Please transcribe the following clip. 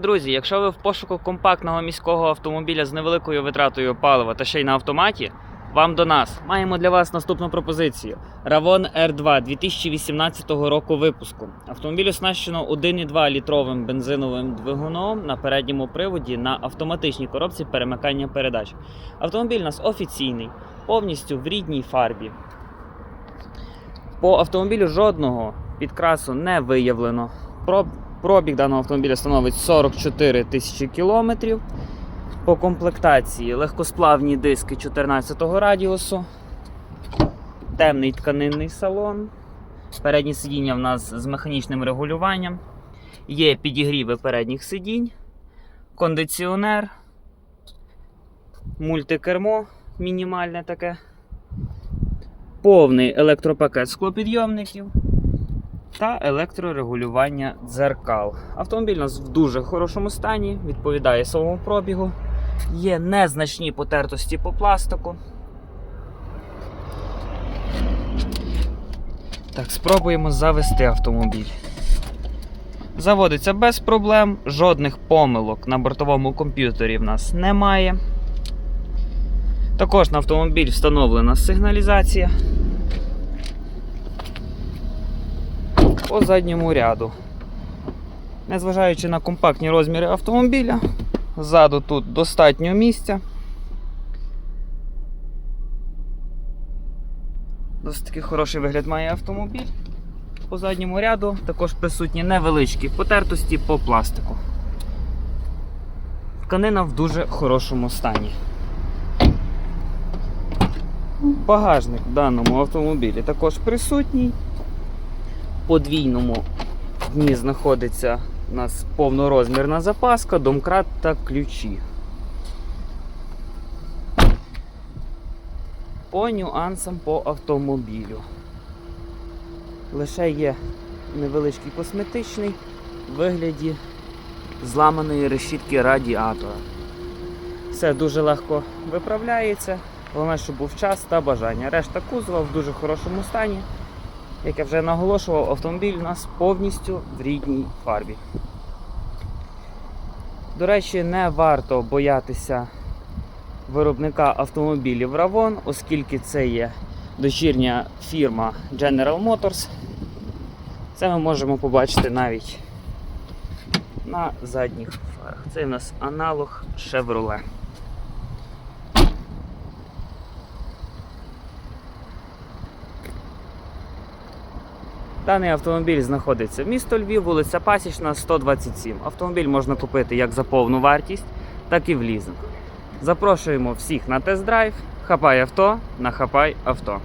Друзі! Якщо ви в пошуку компактного міського автомобіля з невеликою витратою палива та ще й на автоматі, вам до нас маємо для вас наступну пропозицію: Ravon R2 2018 року випуску. Автомобіль оснащено 1,2 літровим бензиновим двигуном на передньому приводі на автоматичній коробці перемикання передач. Автомобіль у нас офіційний, повністю в рідній фарбі. По автомобілю жодного підкрасу не виявлено. Про Пробіг даного автомобіля становить 44 тисячі кілометрів. По комплектації легкосплавні диски 14 радіусу, темний тканинний салон. Передні сидіння в нас з механічним регулюванням. Є підігріви передніх сидінь, кондиціонер, мультикермо мінімальне таке, повний електропакет склопідйомників та електрорегулювання дзеркал. Автомобіль у нас в дуже хорошому стані, відповідає своєму пробігу. Є незначні потертості по пластику. Так, спробуємо завести автомобіль. Заводиться без проблем, жодних помилок на бортовому комп'ютері в нас немає. Також на автомобіль встановлена сигналізація. По задньому ряду. Незважаючи на компактні розміри автомобіля, ззаду тут достатньо місця. Досить таки хороший вигляд має автомобіль. По задньому ряду також присутні невеличкі потертості по пластику. Тканина в дуже хорошому стані. Багажник в даному автомобілі також присутній подвійному дні знаходиться у нас повнорозмірна запаска, домкрат та ключі. По нюансам по автомобілю. Лише є невеличкий косметичний в вигляді зламаної решітки радіатора. Все дуже легко виправляється. Головне, щоб був час та бажання. Решта кузова в дуже хорошому стані. Як я вже наголошував, автомобіль у нас повністю в рідній фарбі. До речі, не варто боятися виробника автомобілів Ravon, оскільки це є дочірня фірма General Motors. Це ми можемо побачити навіть на задніх фарах. Це у нас аналог Chevrolet. Даний автомобіль знаходиться в місто Львів, вулиця Пасічна, 127. Автомобіль можна купити як за повну вартість, так і в лізинг. Запрошуємо всіх на тест-драйв. Хапай авто на хапай авто.